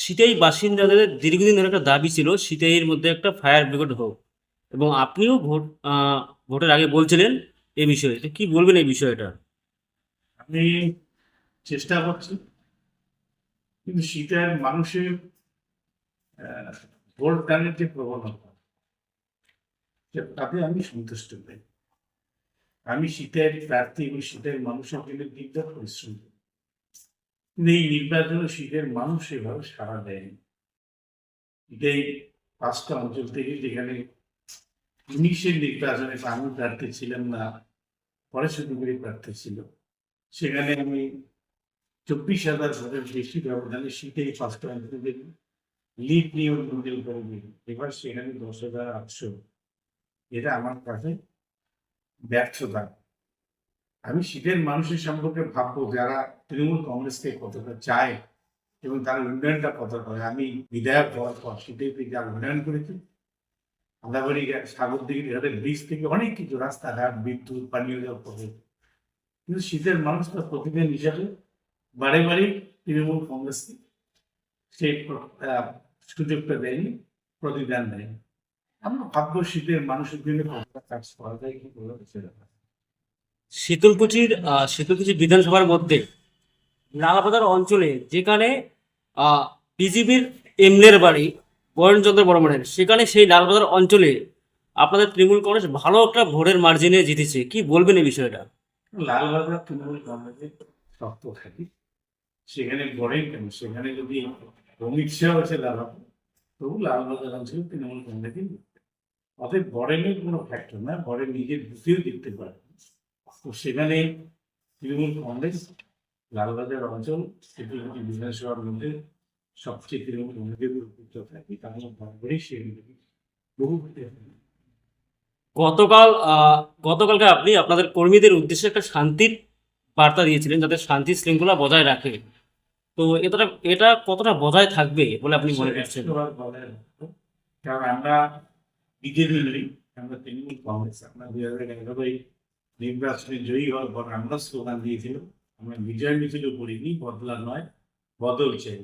সিতাই বাসিন্দাদের দীর্ঘদিন ধরে একটা দাবি ছিল সিতাইয়ের মধ্যে একটা ফায়ার ব্রিগেড হোক। এবং আপনিও ভোট ভোটের আগে বলছিলেন এই বিষয়ে। তো কি বলবেন এই বিষয়টা? আমি চেষ্টা করছি, কিন্তু শীতের মানুষের ভোট দানের যে প্রবণতা তাতে আমি সন্তুষ্ট নই। আমি শীতের প্রার্থী এবং শীতের মানুষের জন্য দীর্ঘ পরিশ্রম করি। কিন্তু এই নির্বাচনে শীতের মানুষ এভাবে সাড়া দেয়নি। এটাই পাঁচটা অঞ্চল থেকে যেখানে উনিশের নির্বাচনে আমি প্রার্থী ছিলাম না, পরে শুধুগুলি প্রার্থী ছিল। সেখানে আমি চব্বিশ হাজার ভোটের বেশি ব্যবধানে শীতেই পাঁচটা অঞ্চলে লিড নিয়োগ মডেল করে দিল এবার সেখানে দশ হাজার আটশো। এটা আমার কাছে ব্যর্থতা। আমি শীতের মানুষের সম্পর্কে ভাববো, যারা তৃণমূল কংগ্রেসকে কতটা চায় এবং তার উন্নয়নটা কতটা করে। আমি বিধায়ক হওয়ার পর শীতের যা উন্নয়ন করেছি আদাবাড়ি সাগর দিকে ঘাটের ব্রিজ থেকে অনেক কিছু রাস্তাঘাট, বিদ্যুৎ, পানীয় জল প্রকল্প কিন্তু শীতের মানুষ তার প্রতিদিন হিসাবে বারে বারে তৃণমূল কংগ্রেসকে সেই সুযোগটা দেয়নি, প্রতিদান দেয়নি। আমরা ভাববো শীতের মানুষের জন্য কতটা কাজ করা যায়, কি সেটা শীতলকুচির শীতলকুচি বিধানসভার মধ্যে লালবাজার অঞ্চলে যেখানে বিজেপির এমলের বাড়ি বরণচন্দ্র বর্মনের, সেখানে সেই লালবাজার অঞ্চলে আপনাদের তৃণমূল কংগ্রেস ভালো একটা ভোটের মার্জিনে জিতেছে। কি বলবেন এই বিষয়টা? লালবাজার তৃণমূল কংগ্রেসের শক্ত থাকি। সেখানে গড়েন কেন? সেখানে যদি অমিত শাহ আছে লালবাজার তবু লালবাজার অঞ্চলে তৃণমূল কংগ্রেসই। অতএব বরেনের কোনো ফ্যাক্টর না বরেন নিজের বুঝেও জিততে পারে। তো সেখানে তৃণমূল কংগ্রেস লালবাজার অঞ্চল সেটি বিধানসভার মধ্যে সবচেয়ে তৃণমূল কংগ্রেসের উপযুক্ত থাকি। তার মধ্যে সেগুলি বহু গতকাল গতকালকে আপনি আপনাদের কর্মীদের উদ্দেশ্যে একটা শান্তির বার্তা দিয়েছিলেন যাতে শান্তি শৃঙ্খলা বজায় রাখে। তো এটা এটা কতটা বজায় থাকবে বলে আপনি মনে করছেন। কারণ আমরা বিজেপি আমরা তৃণমূল কংগ্রেস। আমরা দুই হাজার এগারোই নির্বাচনে জয়ী হওয়ার পর আমরা স্লোগান দিয়েছিলাম আমরা বিজয় মিছিল করিনি বদলা নয় বদল চাই।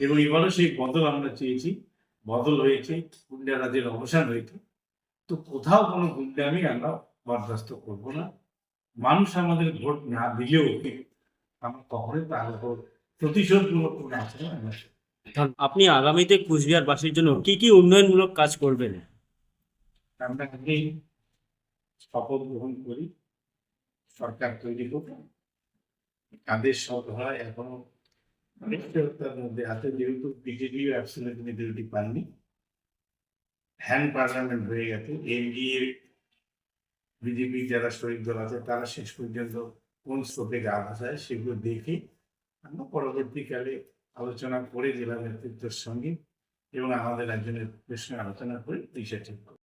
এবং এবারও সেই বদল আমরা চেয়েছি বদল হয়েছে গুন্ডা রাজের অবসান হয়েছে। তো কোথাও কোনো গুন্ডামি আমরা বরদাস্ত করব না। মানুষ আমাদের ভোট না দিলেও আমরা কখনোই তার উপর প্রতিশোধমূলক কোনো আচরণ আমরা আপনি আগামীতে কুচবিহারবাসীর জন্য কি কি উন্নয়নমূলক কাজ করবেন? আমরা শপথ গ্রহণ করি, সরকার তৈরি করব কাদের সভা এখনও অনিশ্চয়তার মধ্যে আছে, যেহেতু বিজেপিও অ্যাবসলিউট মেজরিটি পাননি হ্যান্ড পার্লামেন্ট হয়ে গেছে, এনডিএ বিজেপি যারা শরিক দল আছে, তারা শেষ পর্যন্ত কোন স্রোতে গা ভাসায় সেগুলো দেখে আমরা পরবর্তীকালে আলোচনা করে জেলা নেতৃত্বের সঙ্গে এবং আমাদের একজনের সঙ্গে আলোচনা করে দিশা ঠিক।